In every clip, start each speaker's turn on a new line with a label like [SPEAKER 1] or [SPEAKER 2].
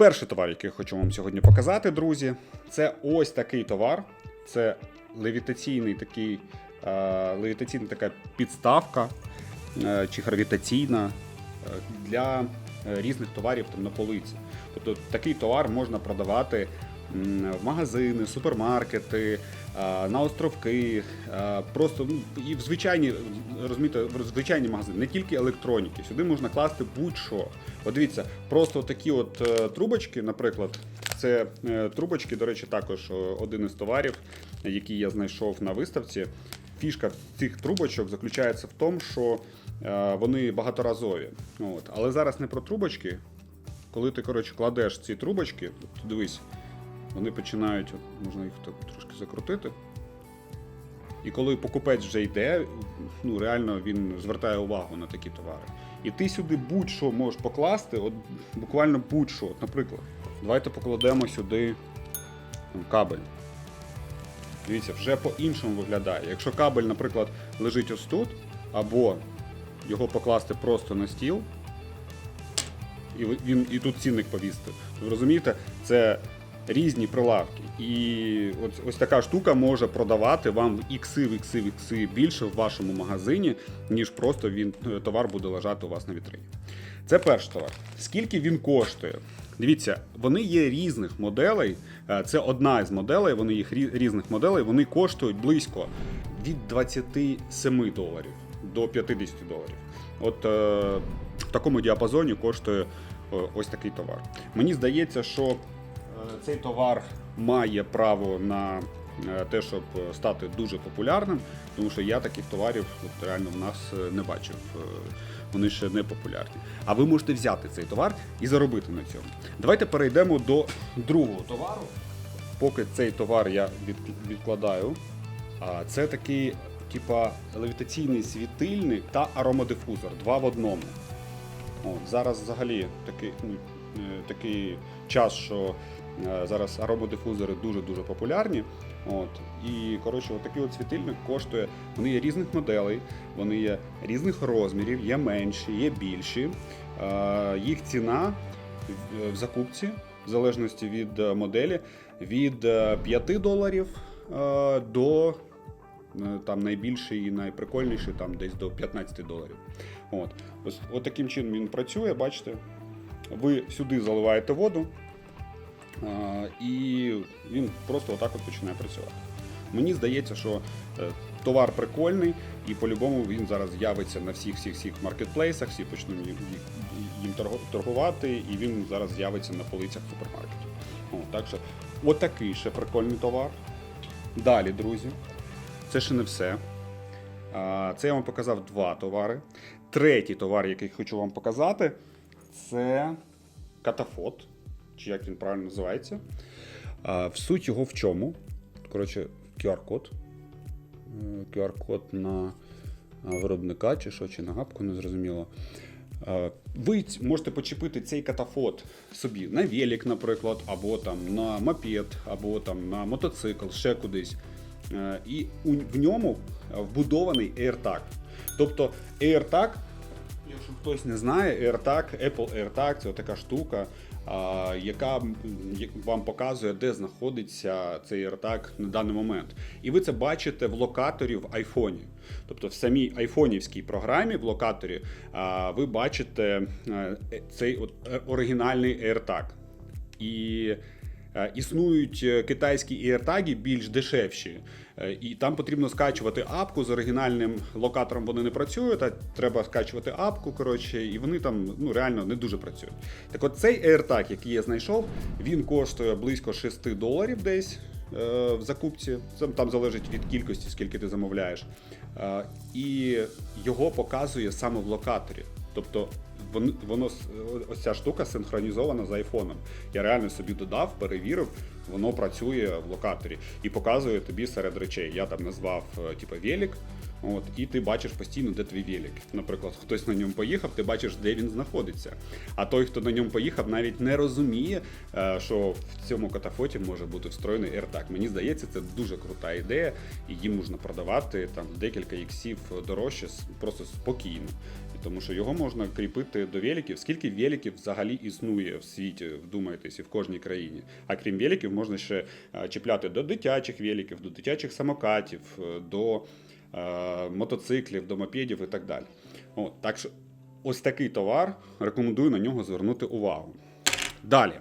[SPEAKER 1] Перший товар, який я хочу вам сьогодні показати, друзі, це ось такий товар. Це левітаційний такий, е, левітаційна така підставка е, чи гравітаційна е, для е, різних товарів там, на полиці. Тобто такий товар можна продавати в магазини, супермаркети, на островки, е, просто ну, і в звичайні, розумієте, в звичайні магазини, не тільки електроніки. Сюди можна класти будь-що. От дивіться, просто такі от е, трубочки, наприклад, це е, трубочки, до речі, також е, один із товарів, який я знайшов на виставці. Фішка цих трубочок заключається в тому, що е, вони багаторазові. От. Але зараз не про трубочки. Коли ти коротше, кладеш ці трубочки, дивись, вони починають, от, можна їх так трошки закрутити. І коли покупець вже йде, ну реально він звертає увагу на такі товари. І ти сюди будь-що можеш покласти, от буквально будь-що. От, наприклад, давайте покладемо сюди там, кабель. Дивіться, вже по-іншому виглядає. Якщо кабель, наприклад, лежить ось тут, або його покласти просто на стіл, і він і тут цінник повісти. Ви розумієте, це різні прилавки. І ось, ось така штука може продавати вам в ікси, в ікси, в ікси більше в вашому магазині, ніж просто він е, товар буде лежати у вас на вітрині. Це перший товар. Скільки він коштує? Дивіться, вони є різних моделей. Е, Це одна із моделей, вони їх різних моделей, вони коштують близько від 27 доларів до 50 доларів. От е, в такому діапазоні коштує е, ось такий товар. Мені здається, що цей товар має право на е, те, щоб е, стати дуже популярним, тому що я таких товарів от, реально в нас е, не бачив. Е, Вони ще не популярні. А ви можете взяти цей товар і заробити на цьому. Давайте перейдемо до другого товару. Поки цей товар я відкладаю. Це такий, типа, левітаційний світильник та аромадифузор. Два в одному. От, зараз взагалі такий, ну, е, такий час, що е, зараз аромадифузори дуже-дуже популярні. От, і коротше, от такий от світильник коштує. Вони є різних моделей, вони є різних розмірів, є менші, є більші. Е, їх ціна в- закупці, в залежності від е, моделі, від е, 5 доларів е, до е, там найбільший і найприкольніший, там десь до 15 доларів. От. Ось, от таким чином він працює, бачите. Ви сюди заливаєте воду, і він просто отак от починає працювати. Мені здається, що е, товар прикольний, і по-любому він зараз з'явиться на всіх всіх всіх маркетплейсах, всі почнуть їм, торгувати, і він зараз з'явиться на полицях супермаркетів. О, так що, отакий ще прикольний товар. Далі, друзі, це ще не все. Це я вам показав два товари. Третій товар, який хочу вам показати, це катафот, чи як він правильно називається. В суть його в чому? Коротше, QR-код. Е, QR-код на виробника, чи що, чи на гапку, не зрозуміло. Е, Ви можете почепити цей катафот собі на велик, наприклад, або там на мопед, або там на мотоцикл, ще кудись. Е, І в ньому е, вбудований AirTag. Тобто AirTag, якщо хтось не знає, AirTag, Apple AirTag це така штука, яка вам показує, де знаходиться цей AirTag на даний момент. І ви це бачите в локаторі в айфоні. Тобто в самій айфонівській програмі в локаторі ви бачите е, цей е, оригінальний AirTag. І існують е, китайські AirTag більш дешевші, Е, і там потрібно скачувати апку з оригінальним локатором. Вони не працюють, а треба скачувати апку. Коротше, і вони там ну реально не дуже працюють. Так, от цей AirTag, який я знайшов, він коштує близько 6 доларів десь. е, В закупці це там залежить від кількості, скільки ти замовляєш, Е, і його показує саме в локаторі. Тобто вон- воно ось ця штука синхронізована з айфоном. Я реально собі додав, перевірив, воно працює в локаторі і показує тобі серед речей. Я там назвав е, типу велик, От, і ти бачиш постійно, де твій велик. Наприклад, хтось на ньому поїхав, ти бачиш, де він знаходиться. А той, хто на ньому поїхав, навіть не розуміє, е, що в цьому катафоті може бути встроєний AirTag. Мені здається, це дуже крута ідея, їм можна продавати там декілька іксів дорожче просто спокійно. Тому що його можна кріпити до великів. Скільки великів взагалі існує в світі, вдумайтесь, і в кожній країні. А крім великів, можна ще чіпляти до дитячих великів, до дитячих самокатів, е, до е, мотоциклів, до мопедів і так далі. От, так що ось такий товар рекомендую на нього звернути увагу. Далі.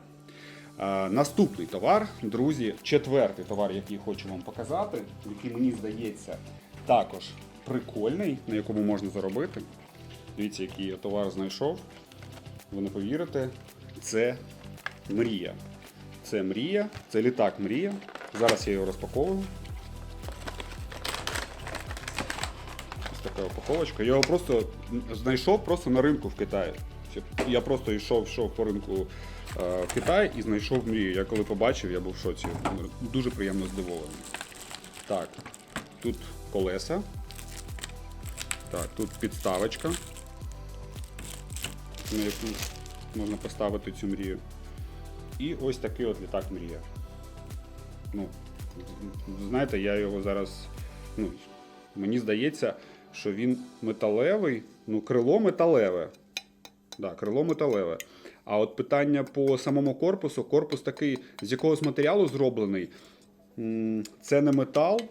[SPEAKER 1] Е, Наступний товар, друзі, четвертий товар, який хочу вам показати, який мені здається також прикольний, на якому можна заробити. Дивіться, який я товар знайшов. Ви не повірите, це мрія. Це мрія, це літак мрія. Зараз я його розпаковую. Ось така упаковочка. Я його просто знайшов просто на ринку в Китаї. Я просто йшов, йшов по ринку е, в Китай і знайшов мрію. Я коли побачив, я був в шоці. Дуже приємно здивований. Так, тут колеса. Так, тут підставочка, на яку можна поставити цю мрію. І ось такий от літак мрія. Ну, знаєте, я його зараз. Ну, мені здається, що він металевий, ну, крило металеве. Да, крило металеве. А от питання по самому корпусу, корпус такий, з якогось матеріалу зроблений. Це не метал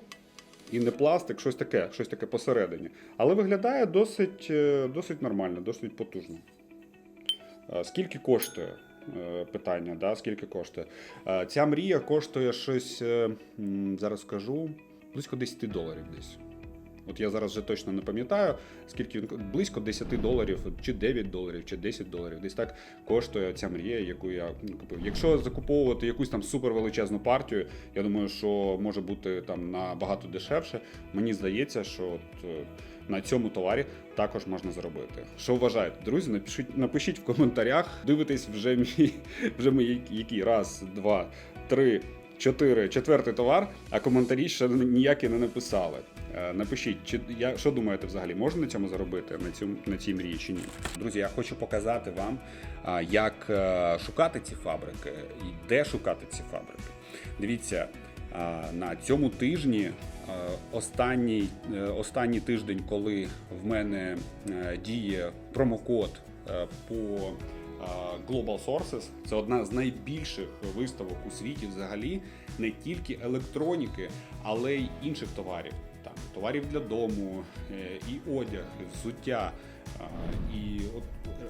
[SPEAKER 1] і не пластик, щось таке, щось таке посередині. Але виглядає досить, е, досить нормально, досить потужно. Скільки коштує? Е, Питання, да? скільки коштує? Ця мрія коштує щось, е, зараз скажу, близько 10 доларів десь. От я зараз вже точно не пам'ятаю, скільки він близько 10 доларів, чи 9 доларів, чи 10 доларів. Десь так коштує ця мрія, яку я купив. Якщо закуповувати якусь там супервеличезну партію, я думаю, що може бути там набагато дешевше. Мені здається, що от, е, на цьому товарі також можна заробити. Що вважаєте, друзі? Напишіть, напишіть в коментарях. Дивитесь вже мій, вже мій який раз, два, три. Чотири, четвертий товар, а коментарі ще ніякі не написали. Е, Напишіть, чи я що думаєте взагалі, можна на цьому заробити на цьому на цій мрії чи ні? Друзі, я хочу показати вам, як е, шукати ці фабрики і де шукати ці фабрики. Дивіться, на цьому тижні, останній, е, останній тиждень, коли в мене е, діє промокод е, по Global Sources це одна з найбільших виставок у світі взагалі не тільки електроніки, але й інших товарів. Там товарів для дому, і одяг, і взуття. І от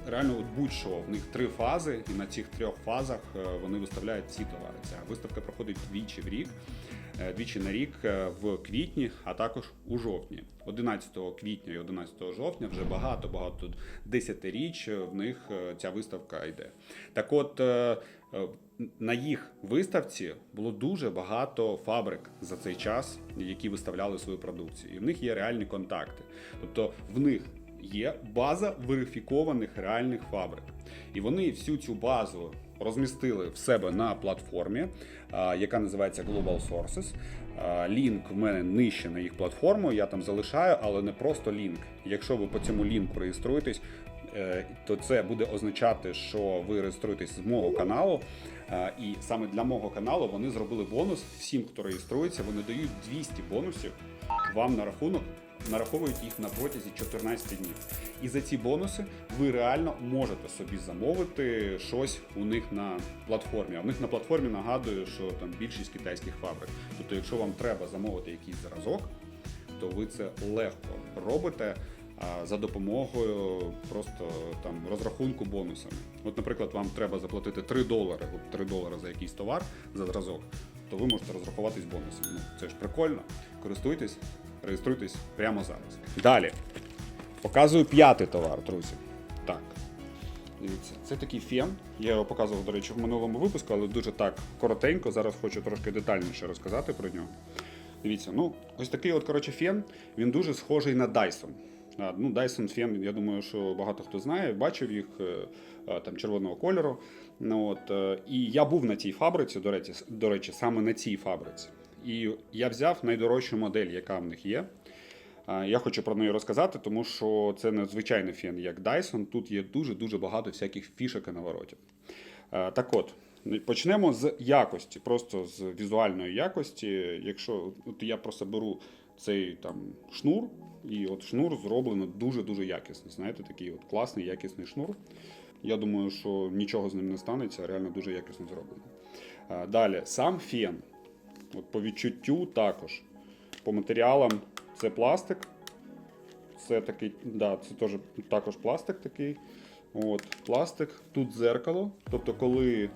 [SPEAKER 1] реально от будь-що в них три фази, і на цих трьох фазах е, вони виставляють ці товари. Ця виставка проходить двічі в рік. е, Двічі на рік е, в квітні, а також у жовтні. 11 квітня і 11 жовтня вже багато-багато десятиріч е, в них ця виставка йде. Так от на їх виставці було дуже багато фабрик за цей час, які виставляли свою продукцію. І в них є реальні контакти. Тобто в них є база верифікованих реальних фабрик. І вони всю цю базу розмістили в себе на платформі, яка називається Global Sources. Лінк в мене нижче на їх платформу, я там залишаю, але не просто лінк. Якщо ви по цьому лінку реєструєтесь, е, то це буде означати, що ви реєструєтесь з мого каналу. І саме для мого каналу вони зробили бонус. Всім, хто реєструється, вони дають 200 бонусів вам на рахунок. Нараховують їх на протязі 14 днів. І за ці бонуси ви реально можете собі замовити щось у них на платформі. А в них на платформі нагадую, що там більшість китайських фабрик. Тобто, якщо вам треба замовити якийсь зразок, то ви це легко робите за допомогою просто там розрахунку бонусами. От, наприклад, вам треба заплатити 3 долари, 3 долари за якийсь товар за зразок, то ви можете розрахуватись бонусами. Ну, це ж прикольно. Користуйтесь, реєструйтесь прямо зараз. Далі. Показую п'ятий товар, друзі. Так. Дивіться, це такий фен. Я його показував, до речі, в минулому випуску, але дуже так коротенько. Зараз хочу трошки детальніше розказати про нього. Дивіться, ну ось такий от коротше фен. Він дуже схожий на Dyson. Ну, Dyson фен, я думаю, що багато хто знає, бачив їх е, е, там червоного кольору. Ну, от, е, і я був на цій фабриці, до речі, до речі, саме на цій фабриці. І я взяв найдорожчу модель, яка в них є. Я хочу про неї розказати, тому що це не звичайний фен, як Dyson. Тут є дуже-дуже багато всяких фішок і наворотів. Так от, почнемо з якості, просто з візуальної якості. Якщо от я просто беру цей там шнур, і от шнур зроблено дуже-дуже якісно. Знаєте, такий от класний, якісний шнур. Я думаю, що нічого з ним не станеться, реально дуже якісно зроблено. Далі, сам фен. От по відчуттю також. По матеріалам це пластик. Це такий, да, це теж також пластик такий. От, пластик, тут дзеркало. Тобто, коли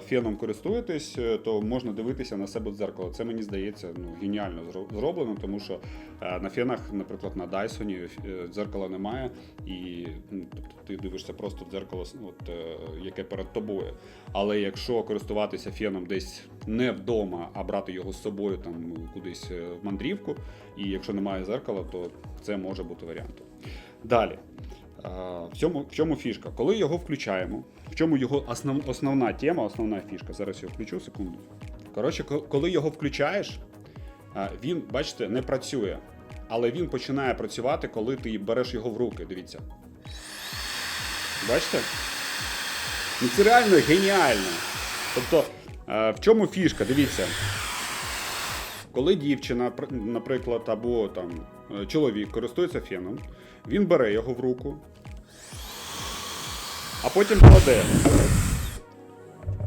[SPEAKER 1] феном користуєтесь, е, то можна дивитися на себе в дзеркало. Це мені здається ну, геніально зроблено, тому що е, на фенах, наприклад, на е, дзеркала немає, і ну, тобто, ти дивишся просто в дзеркало, от, е, яке перед тобою. Але якщо користуватися феном десь не вдома, а брати його з собою там кудись е, в мандрівку, і якщо немає зеркала, то це може бути варіантом. Далі. В чому, в чому фішка? Коли його включаємо, в чому його основ, основна тема, основна фішка. Зараз я включу секунду. Коротше, коли його включаєш, він, бачите, не працює. Але він починає працювати, коли ти береш його в руки. Дивіться. Бачите? Ну це реально геніально. Тобто, в чому фішка? Дивіться. Коли дівчина, наприклад, або там е, чоловік користується феном, він бере його в руку, а потім кладе.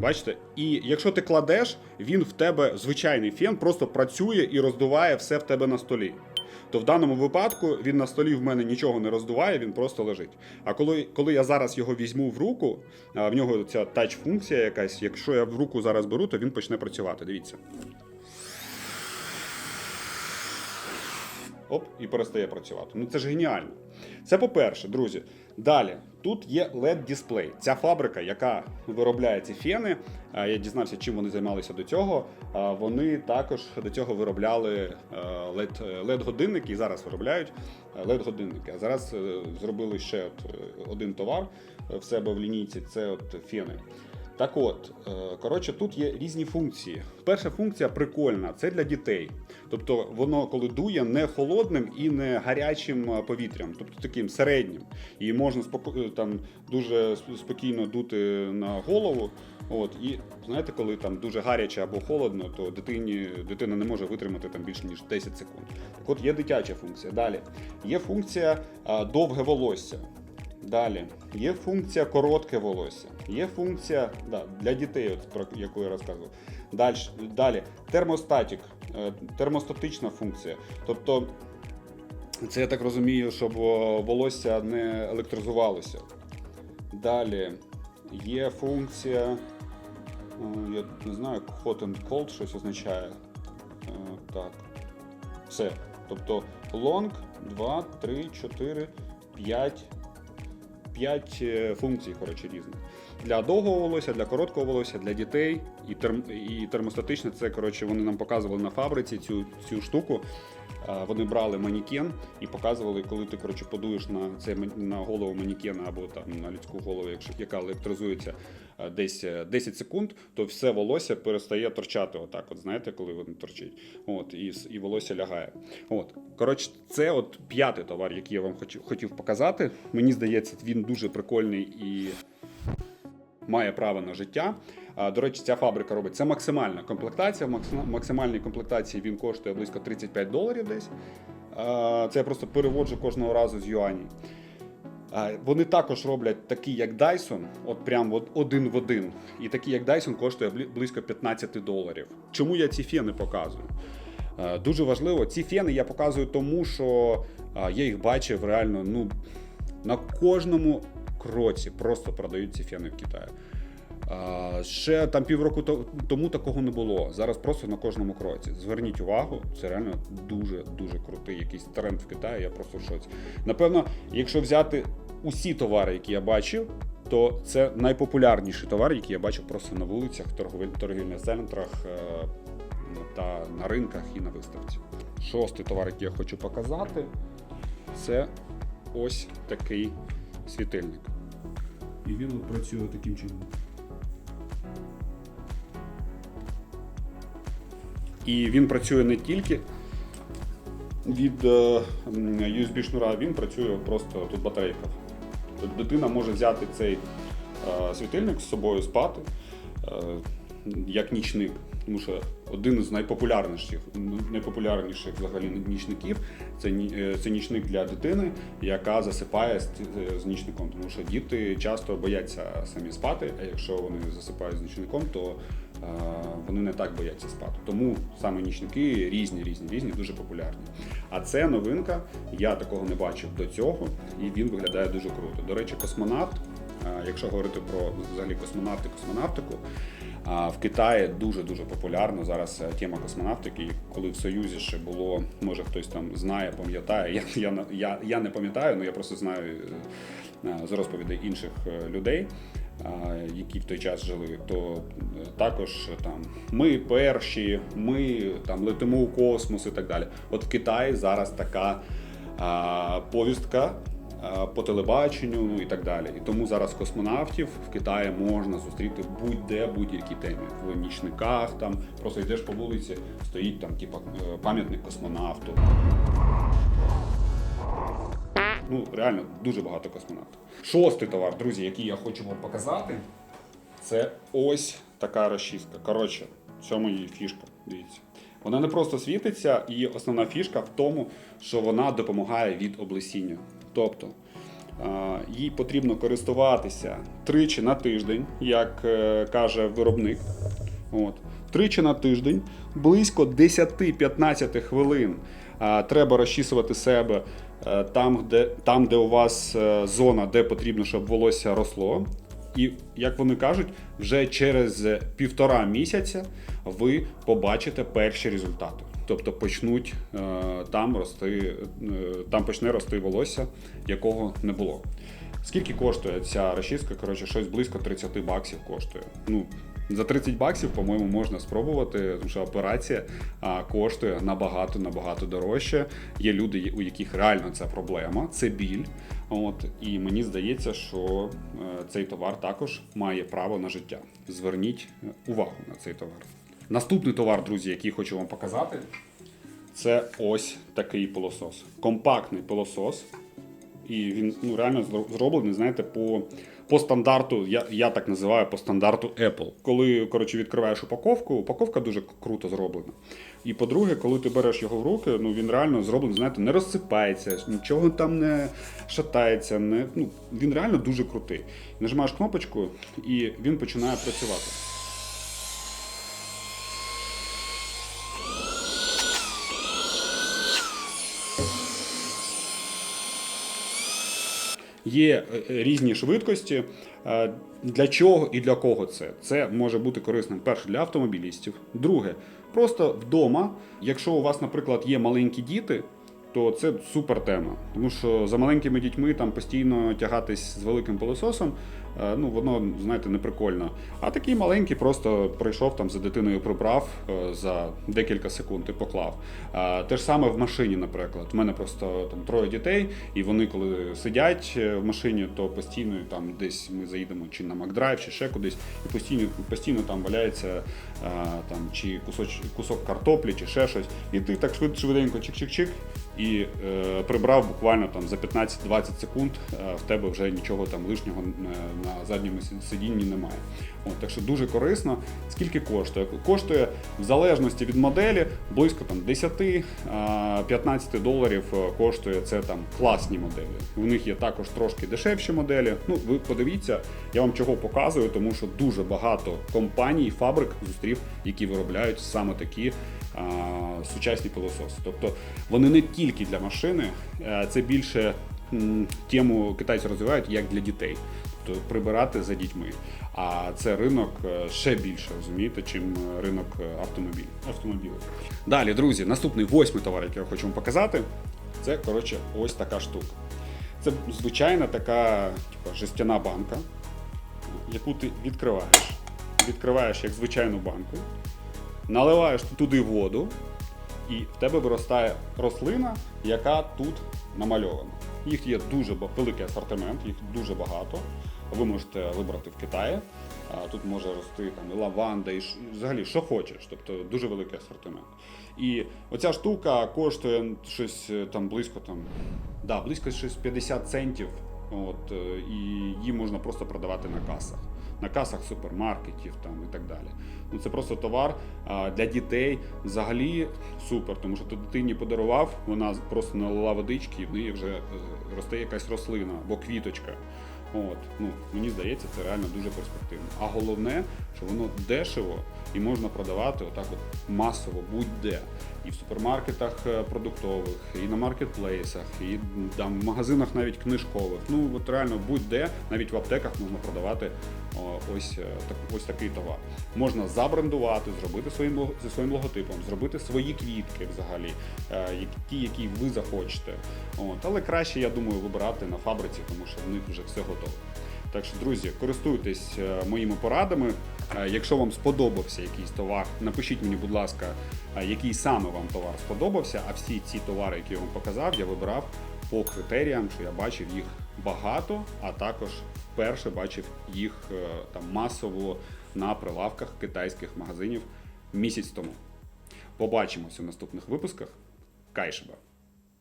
[SPEAKER 1] Бачите? І якщо ти кладеш, він в тебе звичайний фен просто працює і роздуває все в тебе на столі. То в даному випадку він на столі в мене нічого не роздуває, він просто лежить. А коли, коли я зараз його візьму в руку, в нього ця тач-функція якась, якщо я в руку зараз беру, то він почне працювати. Дивіться. Оп, і перестає працювати. Ну це ж геніально. Це по-перше, друзі. Далі, тут є LED-дисплей. Ця фабрика, яка виробляє ці фени, а, я дізнався, чим вони займалися до цього. а, Вони також до цього виробляли е, LED, LED-годинники і зараз виробляють е, LED-годинники. А зараз е, зробили ще от, е, один товар е, в себе в лінійці це от фени. Так от, е, коротше, тут є різні функції. Перша функція прикольна, це для дітей. Тобто воно, коли дує, не холодним і не гарячим е, повітрям, тобто таким середнім. І можна е, там дуже спокійно дути на голову. От, і знаєте, коли там дуже гаряче або холодно, то дитині, дитина не може витримати там більше ніж 10 секунд. Так от є дитяча функція. Далі є функція довге волосся. Далі є функція коротке волосся, є функція да, для дітей, от, про яку я розказував. Далі, далі термостатік, е, термостатична функція. Тобто, це я так розумію, щоб волосся не електризувалося. Далі є функція, е, я не знаю, hot and cold щось означає. Е, Так. Все. Тобто long, 2, 3, 4, 5. 5 функцій, коротше, різних. Для довгого волосся, для короткого волосся, для дітей і, терм, і термостатичне це, коротше, вони нам показували на фабриці цю, цю штуку. Вони брали манікен і показували, коли ти коротше, подуєш на цей на голову манікена або там на людську голову, якщо яка електризується десь е, 10 секунд, то все волосся перестає торчати. Отак, от знаєте, коли воно торчить. От, і, і волосся лягає. От. Коротше, це от п'ятий товар, який я вам хотів, хотів показати. Мені здається, він дуже прикольний і має право на життя. До речі, ця фабрика робить це максимальна комплектація. В максимальній комплектації він коштує близько 35 доларів десь. Це я просто переводжу кожного разу з юанів. А, Вони також роблять такі, як Dyson, от прям от один в один. І такий, як Dyson, коштує близько 15 доларів. Чому я ці фени показую? Дуже важливо, ці фени я показую тому, що я їх бачив реально ну, на кожному кроці просто продають ці фени в Китаї. Ще там півроку тому такого не було. Зараз просто на кожному кроці. Зверніть увагу, це реально дуже дуже крутий якийсь тренд в Китаї. Я просто в шоці. Напевно, якщо взяти усі товари, які я бачив, то це найпопулярніший товар, який я бачив просто на вулицях, торгівельних центрах е, та на ринках і на виставці. Шостий товар, який я хочу показати, це ось такий світильник. І він от працює таким чином. І він працює не тільки від е, USB шнура він працює просто тут батарейка. Тобто дитина може взяти цей е, світильник з собою спати е, як нічник. Тому що один з найпопулярніших, найпопулярніших взагалі нічників це, е, це нічник для дитини, яка засипає з, з нічником. Тому що діти часто бояться самі спати, а якщо вони засипають з нічником, то е, вони не так бояться спати. Тому саме нічники різні, різні, різні, дуже популярні. А це новинка, я такого не бачив до цього, і він виглядає дуже круто. До речі, космонавт, е, якщо говорити про взагалі космонавти, космонавтику. В Китаї дуже дуже популярна зараз е, тема космонавтики. Коли в Союзі ще було, може хтось там знає, пам'ятає. Я, я, я, я не пам'ятаю, але я просто знаю е, з розповідей інших е, людей, е, які в той час жили. То е, також е, там ми перші, ми там летимо у космос і так далі. От в Китаї зараз така а, повістка по телебаченню ну і так далі. І тому зараз космонавтів в Китаї можна зустріти будь-де, будь-які темі. В нічниках там просто йдеш по вулиці, стоїть там, типа е, пам'ятник космонавту. Ну, реально дуже багато космонавтів. Шостий товар, друзі, який я хочу вам показати, це ось така розчіска. Коротше, в цьому її фішка. Дивіться. Вона не просто світиться, і основна фішка в тому, що вона допомагає від облесіння. Тобто їй потрібно користуватися тричі на тиждень, як е, каже виробник. От. Тричі на тиждень, близько 10-15 хвилин треба розчісувати себе е, там, де, там, де у вас е, зона, де потрібно, щоб волосся росло. І як вони кажуть, вже через півтора місяця ви побачите перші результати. Тобто почнуть е, там рости, е, там почне рости волосся, якого не було. Скільки коштує ця розчіска? Коротше, щось близько 30 баксів коштує. Ну, за 30 баксів, по-моєму, можна спробувати, тому що операція коштує набагато набагато дорожче. Є люди, у яких реально це проблема, це біль. От і мені здається, що е, цей товар також має право на життя. Зверніть увагу на цей товар. Наступний товар, друзі, який хочу вам показати, це ось такий пилосос. Компактний пилосос. І він ну, реально зроблений, знаєте, по, по стандарту, я, я так називаю по стандарту Apple. Коли коротше, відкриваєш упаковку, упаковка дуже круто зроблена. І по-друге, коли ти береш його в руки, ну він реально зроблений, знаєте, не розсипається, нічого там не шатається. Не, ну, він реально дуже крутий. Нажимаєш кнопочку, і він починає працювати. Є е, різні швидкості. Е, Для чого і для кого це? Це може бути корисним перше для автомобілістів. Друге, просто вдома, якщо у вас, наприклад, є маленькі діти. То це супер тема, тому що за маленькими дітьми там постійно тягатись з великим пилососом, е, ну воно знаєте не прикольно. А такий маленький просто прийшов там за дитиною, прибрав е, за декілька секунд і поклав. А, Те ж саме в машині, наприклад. У мене просто там троє дітей, і вони, коли сидять е, в машині, то постійно там десь ми заїдемо чи на Макдрайв, чи ще кудись, і постійно, постійно там валяється там чи кусоч, кусок картоплі, чи ще щось. І ти так швид, швиденько чик-чик-чик. І е, прибрав буквально там за 15-20 секунд, е, в тебе вже нічого там лишнього е, на задньому сидінні немає. От, так що дуже корисно. Скільки коштує? Коштує в залежності від моделі близько там 10-15 доларів е, коштує це там класні моделі. У них є також трошки дешевші моделі. Ну, ви подивіться, я вам чого показую, тому що дуже багато компаній, фабрик зустрів, які виробляють саме такі сучасні пилососи. Тобто вони не тільки для машини, це більше тему китайці розвивають як для дітей. Тобто прибирати за дітьми. А це ринок е, ще більше, розумієте, чим ринок автомобілів. автомобілів. Далі, друзі, наступний восьмий товар, який я хочу вам показати, це коротше ось така штука. Це звичайна така типу, жестяна банка, яку ти відкриваєш. Відкриваєш як звичайну банку, наливаєш туди воду, і в тебе виростає рослина, яка тут намальована. Їх є дуже великий асортимент, їх дуже багато. Ви можете вибрати в Китаї. Тут може рости там і лаванда, і взагалі що хочеш. Тобто дуже великий асортимент. І оця штука коштує щось е, там близько там, да, близько щось 50 центів. От, е, і її можна просто продавати на касах. На касах супермаркетів там і так далі. Ну це просто товар для дітей взагалі супер, тому що ти дитині подарував, вона просто налила водички, і в неї вже е, росте якась рослина або квіточка. От, ну, мені здається, це реально дуже перспективно. А головне, що воно дешево і можна продавати отак от масово будь-де. І в супермаркетах е, продуктових, і на маркетплейсах, і там в магазинах навіть книжкових. Ну от реально будь-де, навіть в аптеках можна продавати ось, е, так, ось такий товар. Можна забрендувати, зробити своїм зі своїм логотипом, зробити свої квітки взагалі, е, ті, які ви захочете. От, але краще, я думаю, вибирати на фабриці, тому що в них вже все готове. Так що, друзі, користуйтесь е, моїми порадами. Е, Якщо вам сподобався якийсь товар, напишіть мені, будь ласка, е, який саме вам товар сподобався. А всі ці товари, які я вам показав, я вибирав по критеріям, що я бачив їх багато, а також вперше бачив їх там масово на прилавках китайських магазинів місяць тому. Побачимося у наступних випусках. Кайшба!